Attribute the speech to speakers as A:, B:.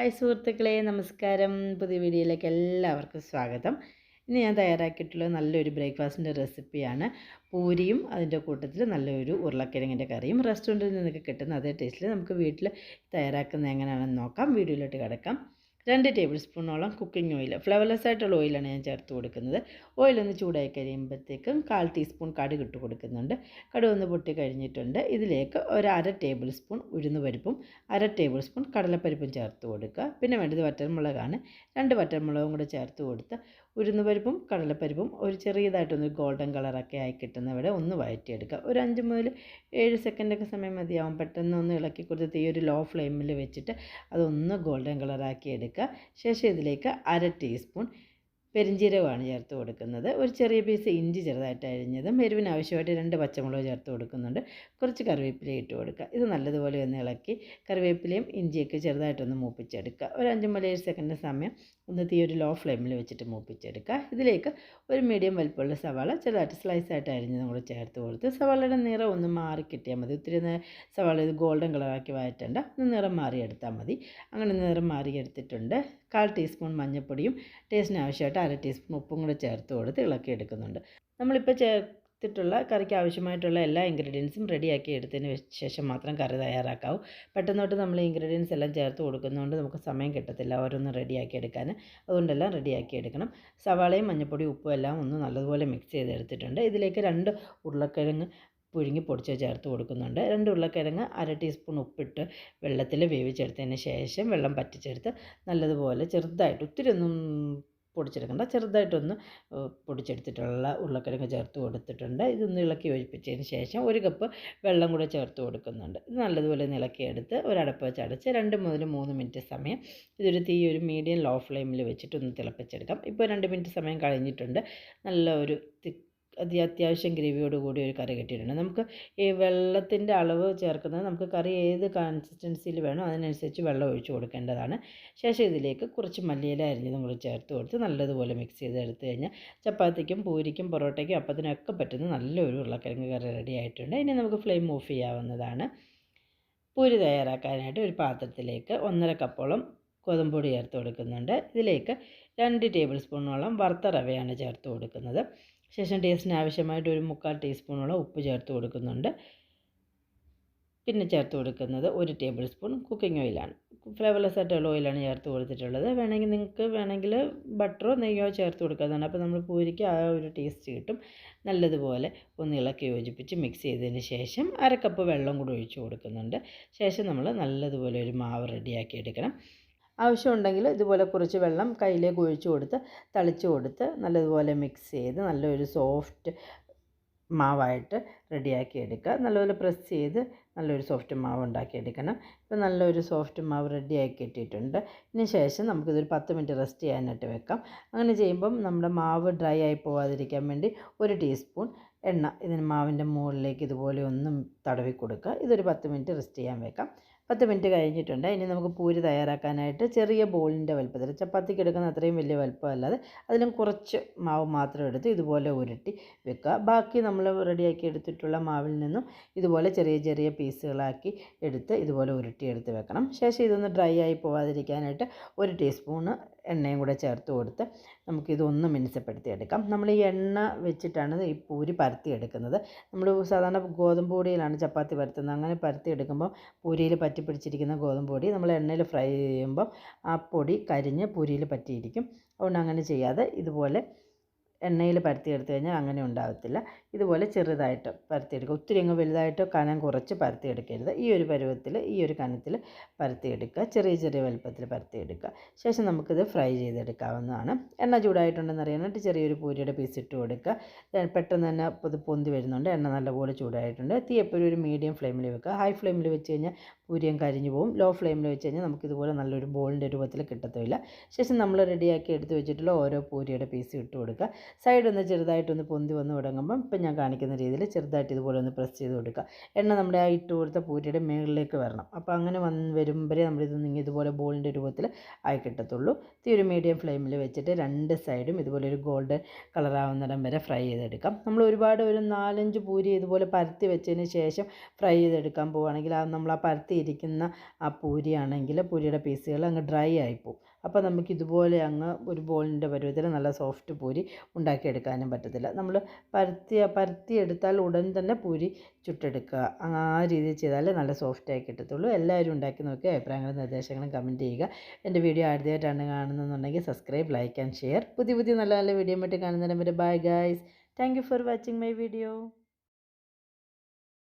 A: Hi സുഹൃത്തുക്കളെ നമസ്കാരം. പുതിയ വീഡിയോയിലേക്ക് എല്ലാവർക്കും സ്വാഗതം. ഇന്ന് ഞാൻ തയ്യാറാക്കിയിട്ടുള്ള നല്ലൊരു ബ്രേക്ക്ഫാസ്റ്റിന്റെ റെസിപ്പിയാണ് പൂരിയും അതിന്റെ കൂട്ടത്തിൽ നല്ലൊരു ഉരുളക്കിഴങ്ങിന്റെ കറിയും. റെസ്റ്റോറന്റിൽ നിന്നൊക്കെ കിട്ടുന്ന അതേ ടേസ്റ്റിൽ നമുക്ക് വീട്ടിൽ തയ്യാറാക്കുന്നത് എങ്ങനെയാണെന്ന് നോക്കാം. വീഡിയോയിലോട്ട് കിടക്കാം. രണ്ട് ടേബിൾ സ്പൂണോളം കുക്കിംഗ് ഓയിൽ ഫ്ലവർലെസ് ആയിട്ടുള്ള ഓയിലാണ് ഞാൻ ചേർത്ത് കൊടുക്കുന്നത്. ഓയിലൊന്ന് ചൂടായി കഴിയുമ്പോഴത്തേക്കും കാൽ ടീസ്പൂൺ കടുക് ഇട്ട് കൊടുക്കുന്നുണ്ട്. കടുക് ഒന്ന് പൊട്ടി കഴിഞ്ഞിട്ടുണ്ട്. ഇതിലേക്ക് ഒരു അര ടേബിൾ സ്പൂൺ ഉഴുന്ന് പരിപ്പും അര ടേബിൾ സ്പൂൺ കടലപ്പരിപ്പും ചേർത്ത് കൊടുക്കുക. പിന്നെ വേണ്ടത് വറ്റൽമുളകാണ്. രണ്ട് വറ്റൽമുളകും കൂടെ ചേർത്ത് കൊടുത്ത് ഉഴുന്ന് പരിപ്പും കടലപ്പരിപ്പും ഒരു ചെറിയതായിട്ടൊന്ന് ഗോൾഡൻ കളറൊക്കെ ആയി കിട്ടുന്ന വരെ ഒന്ന് വഴറ്റിയെടുക്കുക. ഒരു അഞ്ച് മുതൽ ഏഴ് സെക്കൻഡൊക്കെ സമയം മതിയാവും. പെട്ടെന്ന് ഒന്ന് ഇളക്കി കൊടുത്ത് തീ ഒരു ലോ ഫ്ലെയിമിൽ വെച്ചിട്ട് അതൊന്ന് ഗോൾഡൻ കളറാക്കി എടുക്കുക. ശേഷം ഇതിലേക്ക് അര ടീസ്പൂൺ പെരിഞ്ജീരകമാണ് ചേർത്ത് കൊടുക്കുന്നത്. ഒരു ചെറിയ പീസ് ഇഞ്ചി ചെറുതായിട്ട് അരിഞ്ഞതും എരിവിന് ആവശ്യമായിട്ട് രണ്ട് പച്ചമുളക് ചേർത്ത് കൊടുക്കുന്നുണ്ട്. കുറച്ച് കറിവേപ്പില ഇട്ട് കൊടുക്കുക. ഇത് നല്ലതുപോലെ ഒന്ന് ഇളക്കി കറിവേപ്പിലയും ഇഞ്ചിയൊക്കെ ചെറുതായിട്ടൊന്ന് മൂപ്പിച്ചെടുക്കുക. ഒരു അഞ്ച് മുതൽ ഏഴ് സെക്കൻഡ് സമയം ഒന്ന് തീ ഒരു ലോ ഫ്ലെയിമിൽ വെച്ചിട്ട് മൂപ്പിച്ചെടുക്കുക. ഇതിലേക്ക് ഒരു മീഡിയം വലിപ്പമുള്ള സവാള ചെറുതായിട്ട് സ്ലൈസായിട്ട് അരിഞ്ഞതും കൂടെ ചേർത്ത് കൊടുത്ത് സവാളയുടെ നിറം ഒന്ന് മാറി കിട്ടിയാൽ മതി. ഒത്തിരി സവാള ഇത് ഗോൾഡൻ കളറാക്കി വായറ്റേണ്ട ഒന്ന് നിറം മാറിയെടുത്താൽ മതി. അങ്ങനെ നിറം മാറിയെടുത്തിട്ടുണ്ട്. കാൽ ടീസ്പൂൺ മഞ്ഞൾപ്പൊടിയും ടേസ്റ്റിന് ആവശ്യമായിട്ട് അര ടീസ്പൂൺ ഉപ്പും കൂടെ ചേർത്ത് കൊടുത്ത് ഇളക്കി എടുക്കുന്നുണ്ട്. നമ്മളിപ്പോൾ ചേർത്തിട്ടുള്ള കറിക്ക് ആവശ്യമായിട്ടുള്ള എല്ലാ ഇൻഗ്രീഡിയൻസും റെഡിയാക്കി എടുത്തതിന് ശേഷം മാത്രം കറി തയ്യാറാക്കാവൂ. പെട്ടെന്നോട്ട് നമ്മൾ ഇൻഗ്രീഡിയൻസ് എല്ലാം ചേർത്ത് കൊടുക്കുന്നതുകൊണ്ട് നമുക്ക് സമയം കിട്ടത്തില്ല ഓരോന്നും റെഡിയാക്കി എടുക്കാൻ അതുകൊണ്ടെല്ലാം റെഡിയാക്കി എടുക്കണം. സവാളയും മഞ്ഞൾപ്പൊടിയും ഉപ്പും എല്ലാം ഒന്ന് നല്ലതുപോലെ മിക്സ് ചെയ്തെടുത്തിട്ടുണ്ട്. ഇതിലേക്ക് രണ്ട് ഉരുളക്കിഴങ്ങ് പുഴുങ്ങി പൊടിച്ച് ചേർത്ത് കൊടുക്കുന്നുണ്ട്. രണ്ട് ഉരുളക്കിഴങ്ങ് അര ടീസ്പൂൺ ഉപ്പിട്ട് വെള്ളത്തിൽ വേവിച്ചെടുത്തതിന് ശേഷം വെള്ളം പറ്റിച്ചെടുത്ത് നല്ലതുപോലെ ചെറുതായിട്ട് ഒത്തിരി ഒന്നും പൊടിച്ചെടുക്കണ്ട. ചെറുതായിട്ടൊന്ന് പൊടിച്ചെടുത്തിട്ടുള്ള ഉരുളക്കിഴങ്ങ് ചേർത്ത് കൊടുത്തിട്ടുണ്ട്. ഇതൊന്ന് ഇളക്കി ഒഴിപ്പിച്ചതിന് ശേഷം ഒരു കപ്പ് വെള്ളം കൂടെ ചേർത്ത് കൊടുക്കുന്നുണ്ട്. ഇത് നല്ലതുപോലെ ഇളക്കിയെടുത്ത് ഒരടപ്പ് വെച്ച് അടച്ച് രണ്ട് മുതൽ മൂന്ന് മിനിറ്റ് സമയം ഇതൊരു തീ ഒരു മീഡിയം ലോ ഫ്ലെയിമിൽ വെച്ചിട്ട് ഒന്ന് തിളപ്പിച്ചെടുക്കാം. ഇപ്പോൾ രണ്ട് മിനിറ്റ് സമയം കഴിഞ്ഞിട്ടുണ്ട്. നല്ല ഒരു അതി അത്യാവശ്യം ഗ്രേവിയോട് കൂടി ഒരു കറി കിട്ടിയിട്ടുണ്ട്. നമുക്ക് ഈ വെള്ളത്തിന്റെ അളവ് ചേർക്കുന്നത് നമുക്ക് കറി ഏത് കൺസിസ്റ്റൻസിയിൽ വേണോ അതിനനുസരിച്ച് വെള്ളം ഒഴിച്ച് കൊടുക്കേണ്ടതാണ്. ശേഷം ഇതിലേക്ക് കുറച്ച് മല്ലിയില അരിഞ്ഞതും കൂടി ചേർത്ത് കൊടുത്ത് നല്ലതുപോലെ മിക്സ് ചെയ്ത് എടുത്തു കഴിഞ്ഞാൽ ചപ്പാത്തിക്കും പൂരിക്കും പൊറോട്ടയ്ക്കും അപ്പത്തിനൊക്കെ പറ്റുന്ന നല്ലൊരു ഉരുളക്കിഴങ്ങ് കറി റെഡി ആയിട്ടുണ്ട്. ഇനി നമുക്ക് ഫ്ലെയിം ഓഫ് ചെയ്യാവുന്നതാണ്. പൂരി തയ്യാറാക്കാനായിട്ട് ഒരു പാത്രത്തിലേക്ക് ഒന്നര കപ്പോളം ഗോതമ്പൊടി ചേർത്ത് കൊടുക്കുന്നുണ്ട്. ഇതിലേക്ക് രണ്ട് ടേബിൾ സ്പൂണോളം വറുത്ത റവയാണ് ചേർത്ത് കൊടുക്കുന്നത്. ശേഷം ടേസ്റ്റിന് ആവശ്യമായിട്ട് ഒരു മുക്കാൽ ടീസ്പൂണോളം ഉപ്പ് ചേർത്ത് കൊടുക്കുന്നുണ്ട്. പിന്നെ ചേർത്ത് കൊടുക്കുന്നത് ഒരു ടേബിൾ സ്പൂൺ കുക്കിംഗ് ഓയിലാണ്. ഫ്ലേവർലെസ് ആയിട്ടുള്ള ഓയിലാണ് ചേർത്ത് കൊടുത്തിട്ടുള്ളത്. വേണമെങ്കിൽ നിങ്ങൾക്ക് വേണമെങ്കിൽ ബട്ടറോ നെയ്യോ ചേർത്ത് കൊടുക്കാതാണ് അപ്പോൾ നമ്മൾ പൂരിക്ക് ആ ഒരു ടേസ്റ്റ് കിട്ടും. നല്ലതുപോലെ ഒന്ന് ഇളക്കി യോജിപ്പിച്ച് മിക്സ് ചെയ്തതിന് ശേഷം അര കപ്പ് വെള്ളം കൂടി ഒഴിച്ച് കൊടുക്കുന്നുണ്ട്. ശേഷം നമ്മൾ നല്ലതുപോലെ ഒരു മാവ് റെഡിയാക്കി എടുക്കണം. ആവശ്യമുണ്ടെങ്കിൽ ഇതുപോലെ കുറച്ച് വെള്ളം കയ്യിലേക്ക് ഒഴിച്ചു കൊടുത്ത് തളിച്ചു കൊടുത്ത് നല്ലതുപോലെ മിക്സ് ചെയ്ത് നല്ലൊരു സോഫ്റ്റ് മാവായിട്ട് റെഡിയാക്കി എടുക്കുക. നല്ലപോലെ പ്രസ് ചെയ്ത് നല്ലൊരു സോഫ്റ്റ് മാവ് ഉണ്ടാക്കി എടുക്കണം ഇപ്പോൾ നല്ലൊരു സോഫ്റ്റ് മാവ് റെഡിയാക്കി ഇട്ടിട്ടുണ്ട്. ഇതിന് ശേഷം നമുക്കിതൊരു പത്ത് മിനിറ്റ് റെസ്റ്റ് ചെയ്യാനായിട്ട് വെക്കാം. അങ്ങനെ ചെയ്യുമ്പം നമ്മുടെ മാവ് ഡ്രൈ ആയി പോവാതിരിക്കാൻ വേണ്ടി ഒരു ടീസ്പൂൺ എണ്ണ ഇതിന് മാവിന്റെ മുകളിലേക്ക് ഇതുപോലെ ഒന്നും തടവി കൊടുക്കുക. ഇതൊരു പത്ത് മിനിറ്റ് റെസ്റ്റ് ചെയ്യാൻ വെക്കാം. പത്ത് മിനിറ്റ് കഴിഞ്ഞിട്ടുണ്ട്. ഇനി നമുക്ക് പൂരി തയ്യാറാക്കാനായിട്ട് ചെറിയ ബോളിന്റെ വലുപ്പത്തിൽ ചപ്പാത്തിക്ക് എടുക്കുന്ന അത്രയും വലിയ വലുപ്പമല്ലാതെ അതിലും കുറച്ച് മാവ് മാത്രം എടുത്ത് ഇതുപോലെ ഉരുട്ടി വെക്കുക. ബാക്കി നമ്മൾ റെഡിയാക്കി എടുത്തിട്ടുള്ള മാവിൽ നിന്നും ഇതുപോലെ ചെറിയ ചെറിയ പീസുകളാക്കി എടുത്ത് ഇതുപോലെ ഉരുട്ടി എടുത്ത് വെക്കണം. ശേഷം ഇതൊന്ന് ഡ്രൈ ആയി പോവാതിരിക്കാനായിട്ട് ഒരു ടീസ്പൂണ് എണ്ണയും കൂടെ ചേർത്ത് കൊടുത്ത് നമുക്കിതൊന്ന് മിനുസപ്പെടുത്തിയെടുക്കാം നമ്മൾ ഈ എണ്ണ വെച്ചിട്ടാണ് ഈ പൂരി പരത്തി എടുക്കുന്നത്. നമ്മൾ സാധാരണ ഗോതമ്പ് പൊടിയിലാണ് ചപ്പാത്തി പരത്തുന്നത്. അങ്ങനെ പരത്തി എടുക്കുമ്പോൾ പൂരിയിൽ പറ്റി പിടിച്ചിരിക്കുന്ന ഗോതമ്പ് പൊടി നമ്മൾ എണ്ണയിൽ ഫ്രൈ ചെയ്യുമ്പം ആ പൊടി കരിഞ്ഞ് പൂരിയിൽ പറ്റിയിരിക്കും. അതുകൊണ്ട് അങ്ങനെ ചെയ്യാതെ ഇതുപോലെ എണ്ണയിൽ പരത്തിയെടുത്ത് കഴിഞ്ഞാൽ അങ്ങനെ ഉണ്ടാകത്തില്ല ഇതുപോലെ ചെറുതായിട്ട് പരത്തിയെടുക്കുക. ഒത്തിരി അങ്ങ് വലുതായിട്ടോ കനം കുറച്ച് പരത്തിയെടുക്കരുത്. ഈ ഒരു പരുവത്തിൽ ഈ ഒരു കനത്തിൽ പരത്തിയെടുക്കുക. ചെറിയ ചെറിയ വലുപ്പത്തിൽ പരത്തിയെടുക്കുക. ശേഷം നമുക്കിത് ഫ്രൈ ചെയ്തെടുക്കാവുന്നതാണ്. എണ്ണ ചൂടായിട്ടുണ്ടെന്ന് അറിയാനായിട്ട് ചെറിയൊരു പൂരിയുടെ പീസ് ഇട്ട് കൊടുക്കുക. പെട്ടെന്ന് തന്നെ ഇത് പൊന്തി വരുന്നുണ്ട്. എണ്ണ നല്ലപോലെ ചൂടായിട്ടുണ്ട്. തീ എപ്പോഴും ഒരു മീഡിയം ഫ്ലെയിമിൽ വെക്കുക. ഹൈ ഫ്ലെയിമിൽ വെച്ച് കഴിഞ്ഞാൽ പൂരിയും കരിഞ്ഞു പോകും ലോ ഫ്ലെയിമിൽ വെച്ച് കഴിഞ്ഞാൽ നമുക്കിതുപോലെ നല്ലൊരു ബോളിന്റെ രൂപത്തിൽ കിട്ടത്തില്ല ശേഷം നമ്മൾ റെഡിയാക്കി എടുത്ത് വെച്ചിട്ടുള്ള ഓരോ പൂരിയുടെ പീസ് ഇട്ട് കൊടുക്കുക. സൈഡ് ഒന്ന് ചെറുതായിട്ടൊന്ന് പൊന്തി വന്ന് തുടങ്ങുമ്പം ഇപ്പം ഞാൻ കാണിക്കുന്ന രീതിയിൽ ചെറുതായിട്ട് ഇതുപോലെ ഒന്ന് പ്രസ് ചെയ്ത് കൊടുക്കുക. എണ്ണ നമ്മുടെ ആ ഇട്ട് കൊടുത്ത പൂരിയുടെ മുകളിലേക്ക് വരണം. അപ്പോൾ അങ്ങനെ വന്ന് വരുമ്പോഴേ നമ്മളിത് ഇങ്ങനെ ഇതുപോലെ ബോളിന്റെ രൂപത്തിൽ ആയി കിട്ടത്തുള്ളൂ. തീ ഒരു മീഡിയം ഫ്ലെയിമിൽ വെച്ചിട്ട് രണ്ട് സൈഡും ഇതുപോലെ ഒരു ഗോൾഡൻ കളറാവുന്നിടം വരെ ഫ്രൈ ചെയ്തെടുക്കാം. നമ്മൾ ഒരുപാട് ഒരു നാലഞ്ച് പൂരി ഇതുപോലെ പരത്തി വെച്ചതിന് ശേഷം ഫ്രൈ ചെയ്തെടുക്കാൻ പോവുകയാണെങ്കിൽ ആ നമ്മൾ ആ പരത്തി പരത്തിയിരിക്കുന്ന ആ പൂരിയാണെങ്കിൽ പൂരിയുടെ പീസുകൾ അങ്ങ് ഡ്രൈ ആയിപ്പോവും അപ്പോൾ നമുക്ക് ഇതുപോലെ അങ്ങ് ഒരു ബോളിന്റെ പരുവത്തിൽ നല്ല സോഫ്റ്റ് പൂരി ഉണ്ടാക്കിയെടുക്കാനും പറ്റത്തില്ല. നമ്മൾ പരത്തി എടുത്താൽ ഉടൻ തന്നെ പൂരി ചുട്ടെടുക്കുക. ആ രീതിയിൽ ചെയ്താലേ നല്ല സോഫ്റ്റായി കിട്ടത്തുള്ളൂ. എല്ലാവരും ഉണ്ടാക്കി നോക്കി അഭിപ്രായങ്ങളും നിർദ്ദേശങ്ങളും കമന്റ് ചെയ്യുക. എന്റെ വീഡിയോ ആദ്യമായിട്ടാണ് കാണുന്നതെന്നുണ്ടെങ്കിൽ സബ്സ്ക്രൈബ് ലൈക്ക് ആൻഡ് ഷെയർ പുതിയ പുതിയ നല്ല നല്ല വീഡിയോ മറ്റും കാണുന്നതിന് വരെ bye guys thank you for watching my video